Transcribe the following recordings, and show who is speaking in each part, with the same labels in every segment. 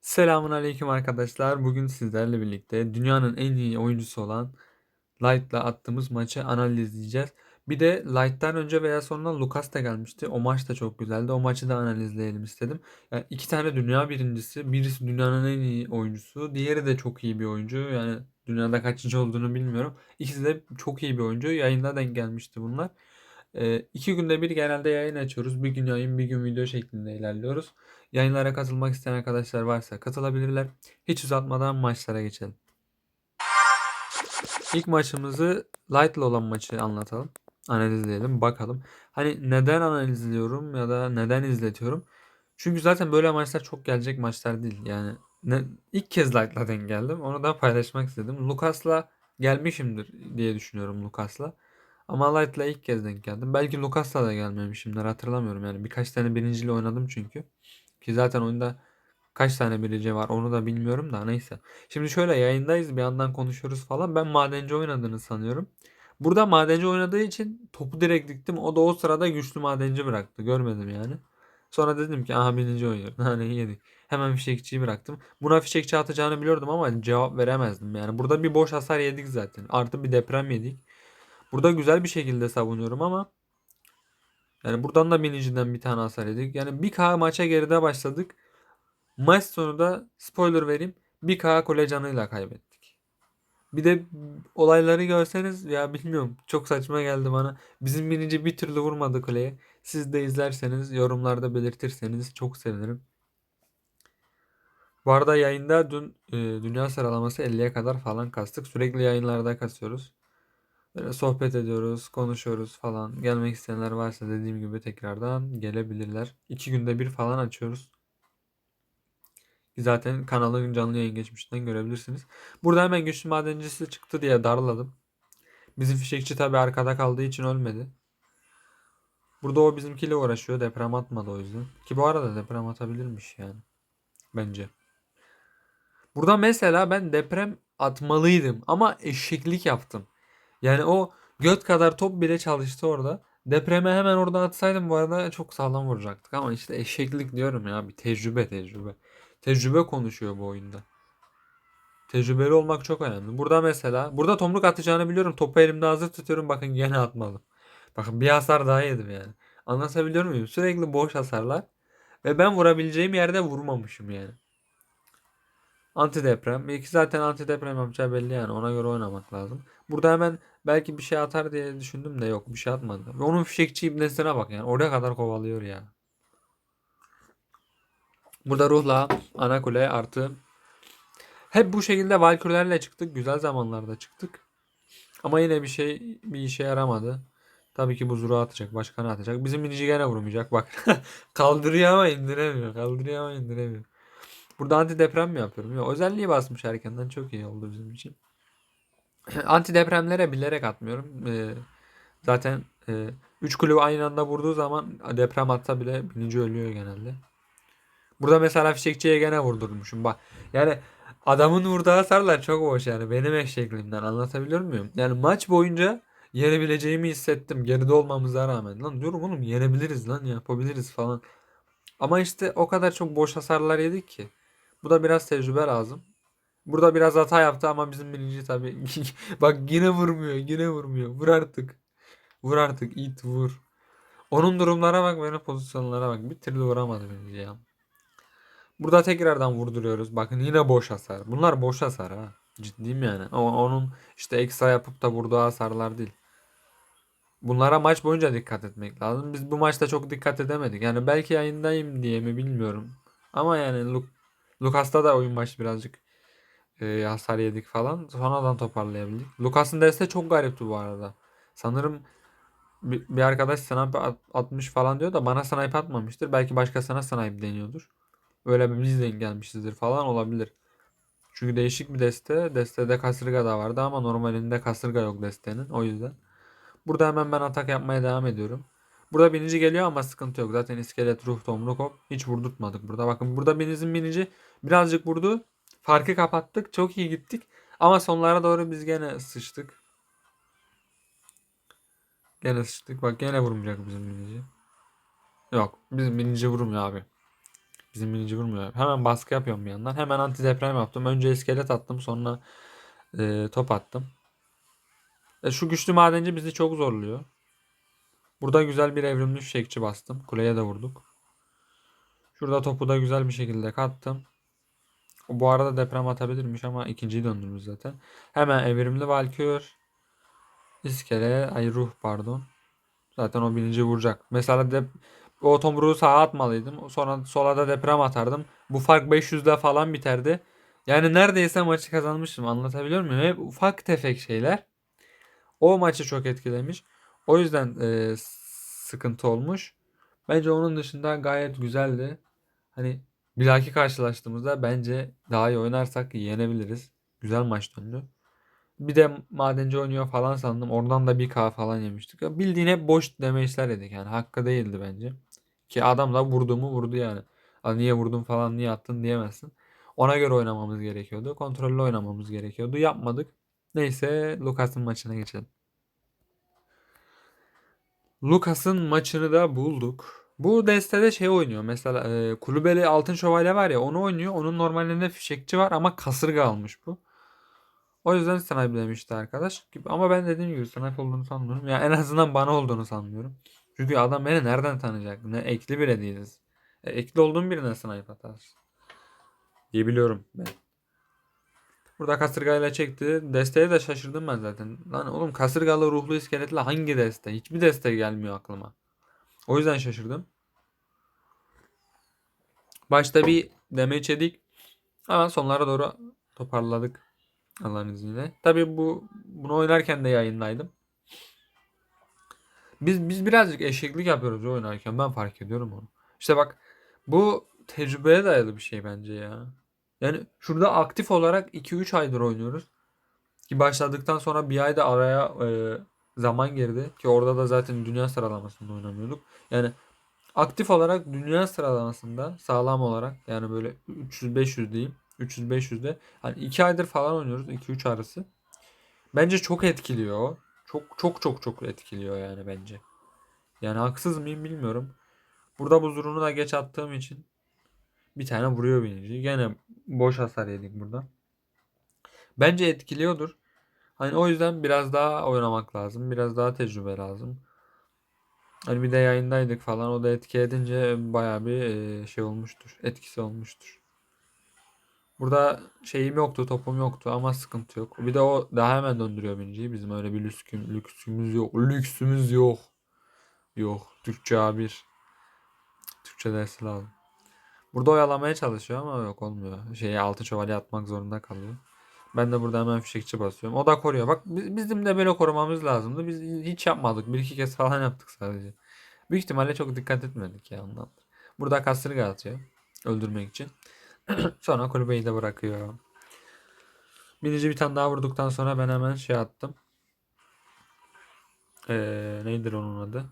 Speaker 1: Selamun aleyküm arkadaşlar. Bugün sizlerle birlikte dünyanın en iyi oyuncusu olan Light'la attığımız maçı analizleyeceğiz. Bir de Light'tan önce veya sonra Lucas da gelmişti. O maç da çok güzeldi. O maçı da analizleyelim istedim. Yani iki tane dünya birincisi. Birisi dünyanın en iyi oyuncusu. Diğeri de çok iyi bir oyuncu. Yani dünyada kaçıncı olduğunu bilmiyorum. İkisi de çok iyi bir oyuncu. Yayında denk gelmişti bunlar. Ee, iki günde bir genelde yayın açıyoruz. Bir gün yayın, bir gün video şeklinde ilerliyoruz. Yayınlara katılmak isteyen arkadaşlar varsa katılabilirler. Hiç uzatmadan maçlara geçelim. İlk maçımızı Light'la olan maçı anlatalım. Analizleyelim, bakalım. Hani neden analizliyorum ya da neden izletiyorum? Çünkü zaten böyle maçlar çok gelecek maçlar değil. Yani ne, ilk kez Light'la denk geldim. Onu da paylaşmak istedim. Lucas'la gelmişimdir diye düşünüyorum Lucas'la. Ama Light'la ilk kez denk geldim. Belki Lucas'la da gelmemişimdir hatırlamıyorum. Yani birkaç tane birinciyle oynadım çünkü. Ki zaten oyunda kaç tane birinci var onu da bilmiyorum da neyse. Şimdi şöyle yayındayız bir yandan konuşuyoruz falan. Ben madenci oynadığını sanıyorum. Burada madenci oynadığı için topu direkt diktim. O da o sırada güçlü madenci bıraktı. Görmedim yani. Sonra dedim ki aha birinci oynuyor. Hani yedik. Hemen fişekçiyi bıraktım. Buna fişekçi atacağını biliyordum ama cevap veremezdim. Yani burada bir boş hasar yedik zaten. Artı bir deprem yedik. Burada güzel bir şekilde savunuyorum ama yani buradan da binicinden bir tane hasar yedik. Yani bir K maça geride başladık. Maç sonu da spoiler vereyim. Bir K kule canıyla kaybettik. Bir de olayları görseniz ya bilmiyorum çok saçma geldi bana. Bizim binici bir türlü vurmadı kuleye. Siz de izlerseniz yorumlarda belirtirseniz çok sevinirim. Bu arada yayında dün e, dünya sıralaması 50'ye kadar falan kastık. Sürekli yayınlarda kasıyoruz. Böyle sohbet ediyoruz, konuşuyoruz falan. Gelmek isteyenler varsa dediğim gibi tekrardan gelebilirler. İki günde bir falan açıyoruz. Zaten kanalın canlı yayın geçmişten görebilirsiniz. Burada hemen güçlü madencisi çıktı diye darladım. Bizim fişekçi tabi arkada kaldığı için ölmedi. Burada o bizimkiyle uğraşıyor. Deprem atmadı o yüzden. Ki bu arada deprem atabilirmiş yani. Bence. Burada mesela ben deprem atmalıydım ama eşeklik yaptım. Yani o göt kadar top bile çalıştı orada. Depreme hemen orada atsaydım bu arada çok sağlam vuracaktık. Ama işte eşeklik diyorum ya bir tecrübe tecrübe. Tecrübe konuşuyor bu oyunda. Tecrübeli olmak çok önemli. Burada mesela burada tomruk atacağını biliyorum. Topu elimde hazır tutuyorum. Bakın gene atmadım. Bakın bir hasar daha yedim yani. Anlatabiliyor muyum? Sürekli boş hasarlar. Ve ben vurabileceğim yerde vurmamışım yani. Antideprem. İki zaten antideprem yapacağı belli yani. Ona göre oynamak lazım. Burada hemen belki bir şey atar diye düşündüm de yok bir şey atmadı. Ve onun fişekçi ibnesine bak yani. Oraya kadar kovalıyor ya. Burada ruhla ana kule artı hep bu şekilde valkürlerle çıktık. Güzel zamanlarda çıktık. Ama yine bir şey bir işe yaramadı. Tabii ki bu zuru atacak. Başkanı atacak. Bizim minici gene vurmayacak. Bak. kaldırıyor ama indiremiyor. Kaldırıyor ama indiremiyor. Burada anti deprem mi yapıyorum? Yok. Özelliği basmış erkenden. Çok iyi oldu bizim için. anti depremlere bilerek atmıyorum. Ee, zaten 3 e, kulübü aynı anda vurduğu zaman deprem atsa bile bininci ölüyor genelde. Burada mesela fişekçiye gene vurdurmuşum. Bak yani adamın vurduğu hasarlar çok boş yani. Benim eşekliğimden anlatabiliyor muyum? Yani maç boyunca yenebileceğimi hissettim. Geride olmamıza rağmen. Lan diyorum oğlum yenebiliriz lan yapabiliriz falan. Ama işte o kadar çok boş hasarlar yedik ki. Bu da biraz tecrübe lazım. Burada biraz hata yaptı ama bizim birinci tabii. Bak yine vurmuyor yine vurmuyor. Vur artık. Vur artık it vur. Onun durumlara bak benim pozisyonlara bak. Bir türlü vuramadı birinci ya. Burada tekrardan vurduruyoruz. Bakın yine boş hasar. Bunlar boş hasar ha. Ciddiyim yani. Ama onun işte ekstra yapıp da vurduğu hasarlar değil. Bunlara maç boyunca dikkat etmek lazım. Biz bu maçta çok dikkat edemedik. Yani belki yayındayım diye mi bilmiyorum. Ama yani Lu Lucas'ta da oyun başı birazcık e, hasar yedik falan. Sonradan toparlayabildik. Lucas'ın deste çok garipti bu arada. Sanırım bir, bir arkadaş snipe at, atmış falan diyor da bana snipe atmamıştır. Belki başkasına snipe deniyordur. Öyle bir biz denk gelmişizdir falan olabilir. Çünkü değişik bir deste. Destede kasırga da vardı ama normalinde kasırga yok destenin. O yüzden. Burada hemen ben atak yapmaya devam ediyorum. Burada binici geliyor ama sıkıntı yok. Zaten iskelet, ruh, tomruk hop. Hiç vurdurtmadık burada. Bakın burada binizin binici birazcık vurdu. Farkı kapattık. Çok iyi gittik. Ama sonlara doğru biz gene sıçtık. Gene sıçtık. Bak gene vurmayacak bizim binici. Yok. Bizim binici vurmuyor abi. Bizim birinci vurmuyor. Hemen baskı yapıyorum bir yandan. Hemen anti deprem yaptım. Önce iskelet attım sonra e, top attım. E, şu güçlü madenci bizi çok zorluyor. Burada güzel bir evrimli fişekçi bastım. Kuleye de vurduk. Şurada topu da güzel bir şekilde kattım. Bu arada deprem atabilirmiş ama ikinciyi döndürmüş zaten. Hemen evrimli Valkür. İskele, ay ruh pardon. Zaten o birinci vuracak. Mesela de o tomruğu sağa atmalıydım. Sonra sola da deprem atardım. Bu fark 500'de falan biterdi. Yani neredeyse maçı kazanmıştım. Anlatabiliyor muyum? Hep ufak tefek şeyler. O maçı çok etkilemiş. O yüzden e, sıkıntı olmuş. Bence onun dışında gayet güzeldi. Hani bir dahaki karşılaştığımızda bence daha iyi oynarsak yenebiliriz. Güzel maç döndü. Bir de madenci oynuyor falan sandım. Oradan da bir K falan yemiştik. Ya Bildiğin hep boş demeçler yedik yani. Hakkı değildi bence. Ki adam da vurduğumu vurdu yani. "Aa, niye vurdun falan niye attın diyemezsin. Ona göre oynamamız gerekiyordu. Kontrollü oynamamız gerekiyordu. Yapmadık. Neyse Lucas'ın maçına geçelim. Lucas'ın maçını da bulduk. Bu destede şey oynuyor. Mesela e, kulübeli altın şövalye var ya onu oynuyor. Onun normalinde fişekçi var ama kasırga almış bu. O yüzden snipe demişti arkadaş. Ama ben dediğim gibi snipe olduğunu sanmıyorum. Ya en azından bana olduğunu sanmıyorum. Çünkü adam beni nereden tanıyacak? Ne ekli bile değiliz. E, ekli olduğum birine snipe atarsın. Diye biliyorum ben. Burada kasırgayla çekti. Desteğe de şaşırdım ben zaten. Lan oğlum kasırgalı ruhlu iskeletli hangi deste? Hiçbir deste gelmiyor aklıma. O yüzden şaşırdım. Başta bir damage yedik. Ama sonlara doğru toparladık. Allah'ın izniyle. Tabii bu bunu oynarken de yayındaydım. Biz biz birazcık eşeklik yapıyoruz oynarken. Ben fark ediyorum onu. İşte bak bu tecrübeye dayalı bir şey bence ya. Yani şurada aktif olarak 2-3 aydır oynuyoruz. Ki başladıktan sonra bir ayda araya e, zaman girdi. Ki orada da zaten dünya sıralamasında oynamıyorduk. Yani aktif olarak dünya sıralamasında sağlam olarak yani böyle 300-500 diyeyim. 300-500'de hani 2 aydır falan oynuyoruz 2-3 arası. Bence çok etkiliyor. Çok çok çok çok etkiliyor yani bence. Yani haksız mıyım bilmiyorum. Burada bu zurunu da geç attığım için bir tane vuruyor binici. Gene boş hasar yedik burada. Bence etkiliyordur. Hani o yüzden biraz daha oynamak lazım. Biraz daha tecrübe lazım. Hani bir de yayındaydık falan. O da etki edince bayağı bir e, şey olmuştur. Etkisi olmuştur. Burada şeyim yoktu, topum yoktu ama sıkıntı yok. Bir de o daha hemen döndürüyor biniciyi. Bizim öyle bir lüksüm, lüksümüz yok. Lüksümüz yok. Yok. Türkçe A1. Türkçe dersi lazım. Burada oyalamaya çalışıyor ama yok olmuyor. Şeyi altı şövalye atmak zorunda kalıyor. Ben de burada hemen fişekçi basıyorum. O da koruyor. Bak bi- bizim de böyle korumamız lazımdı. Biz hiç yapmadık. Bir iki kez falan yaptık sadece. Büyük ihtimalle çok dikkat etmedik ya ondan. Burada kasırga atıyor. Öldürmek için. Sonra kulübeyi de bırakıyor. Binici bir tane daha vurduktan sonra ben hemen şey attım. Ee, neydir onun adı?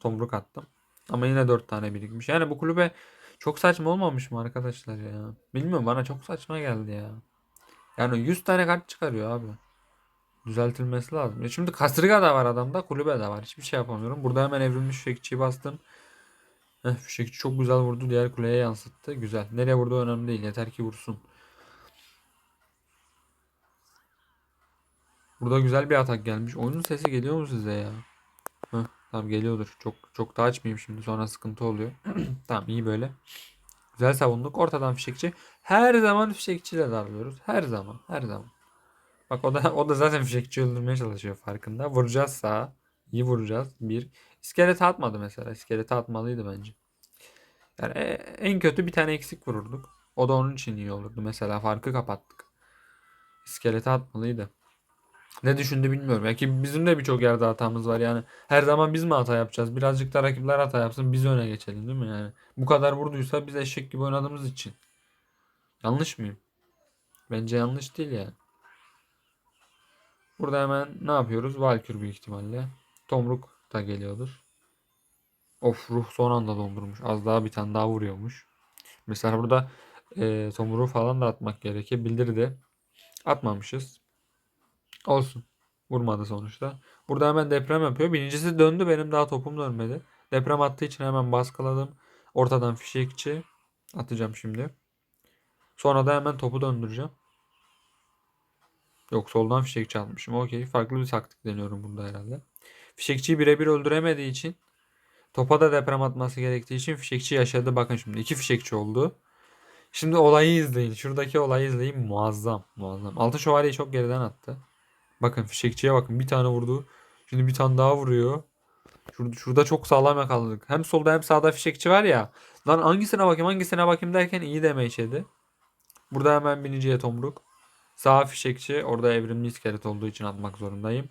Speaker 1: Tomruk attım. Ama yine 4 tane birikmiş. Yani bu kulübe çok saçma olmamış mı arkadaşlar ya? Bilmiyorum bana çok saçma geldi ya. Yani 100 tane kart çıkarıyor abi. Düzeltilmesi lazım. E şimdi kasırga da var adamda, kulübe de var. Hiçbir şey yapamıyorum. Burada hemen evrilmiş fişekçiyi bastım. Heh, fişekçi çok güzel vurdu. Diğer kuleye yansıttı. Güzel. Nereye vurduğu önemli değil. Yeter ki vursun. Burada güzel bir atak gelmiş. Oyunun sesi geliyor mu size ya? Tamam geliyordur. Çok çok da açmayayım şimdi. Sonra sıkıntı oluyor. tamam iyi böyle. Güzel savunduk. Ortadan fişekçi. Her zaman fişekçiyle darlıyoruz. Her zaman. Her zaman. Bak o da o da zaten fişekçi öldürmeye çalışıyor farkında. Vuracağız sağa. İyi vuracağız. Bir. İskelete atmadı mesela. İskelete atmalıydı bence. Yani e- en kötü bir tane eksik vururduk. O da onun için iyi olurdu. Mesela farkı kapattık. İskelete atmalıydı. Ne düşündü bilmiyorum. Ya bizim de birçok yerde hatamız var. Yani her zaman biz mi hata yapacağız? Birazcık da rakipler hata yapsın. Biz öne geçelim değil mi? Yani bu kadar vurduysa biz eşek gibi oynadığımız için. Yanlış mıyım? Bence yanlış değil yani. Burada hemen ne yapıyoruz? Valkür büyük ihtimalle. Tomruk da geliyordur. Of ruh son anda dondurmuş. Az daha bir tane daha vuruyormuş. Mesela burada e, tomruğu falan da atmak gerekir. Bildirdi. Atmamışız. Olsun. Vurmadı sonuçta. Burada hemen deprem yapıyor. Birincisi döndü. Benim daha topum dönmedi. Deprem attığı için hemen baskıladım. Ortadan fişekçi. Atacağım şimdi. Sonra da hemen topu döndüreceğim. Yok soldan fişekçi atmışım. Okey. Farklı bir taktik deniyorum burada herhalde. Fişekçiyi birebir öldüremediği için topa da deprem atması gerektiği için fişekçi yaşadı. Bakın şimdi iki fişekçi oldu. Şimdi olayı izleyin. Şuradaki olayı izleyin. Muazzam. Muazzam. Altın şövalyeyi çok geriden attı. Bakın fişekçiye bakın. Bir tane vurdu. Şimdi bir tane daha vuruyor. Şurada, şurada çok sağlam yakaladık. Hem solda hem sağda fişekçi var ya. Lan hangisine bakayım hangisine bakayım derken iyi deme işedi. Burada hemen biniciye tomruk. Sağ fişekçi. Orada evrimli iskelet olduğu için atmak zorundayım.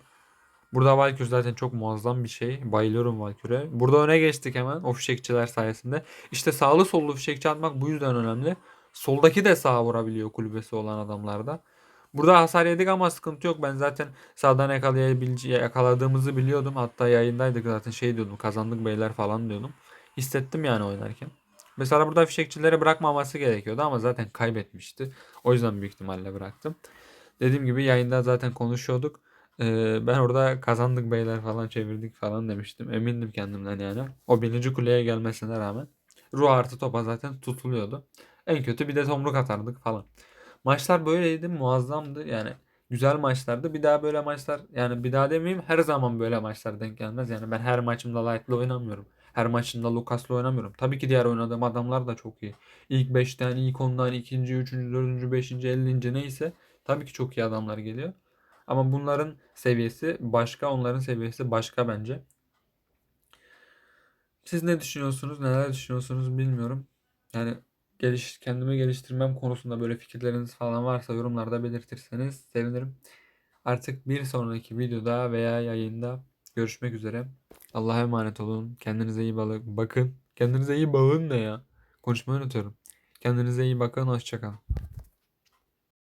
Speaker 1: Burada Valkür zaten çok muazzam bir şey. Bayılıyorum Valkür'e. Burada öne geçtik hemen o fişekçiler sayesinde. İşte sağlı sollu fişekçi atmak bu yüzden önemli. Soldaki de sağa vurabiliyor kulübesi olan adamlarda. Burada hasar yedik ama sıkıntı yok. Ben zaten sağdan yakaladığımızı biliyordum. Hatta yayındaydık zaten şey diyordum. Kazandık beyler falan diyordum. Hissettim yani oynarken. Mesela burada fişekçilere bırakmaması gerekiyordu ama zaten kaybetmişti. O yüzden büyük ihtimalle bıraktım. Dediğim gibi yayında zaten konuşuyorduk. Ee, ben orada kazandık beyler falan çevirdik falan demiştim. Emindim kendimden yani. O birinci kuleye gelmesine rağmen. Ruh artı topa zaten tutuluyordu. En kötü bir de tomruk atardık falan. Maçlar böyleydi muazzamdı yani güzel maçlardı. Bir daha böyle maçlar yani bir daha demeyeyim her zaman böyle maçlar denk gelmez. Yani ben her maçımda Light'la oynamıyorum. Her maçımda Lucas'la oynamıyorum. Tabii ki diğer oynadığım adamlar da çok iyi. İlk 5'ten, ilk 10'dan, ikinci, üçüncü, dördüncü, beşinci, 50. neyse tabii ki çok iyi adamlar geliyor. Ama bunların seviyesi başka, onların seviyesi başka bence. Siz ne düşünüyorsunuz, neler düşünüyorsunuz bilmiyorum. Yani geliş, kendimi geliştirmem konusunda böyle fikirleriniz falan varsa yorumlarda belirtirseniz sevinirim. Artık bir sonraki videoda veya yayında görüşmek üzere. Allah'a emanet olun. Kendinize iyi bakın. Kendinize iyi bakın ne ya? Konuşmayı unutuyorum. Kendinize iyi bakın. Hoşçakalın.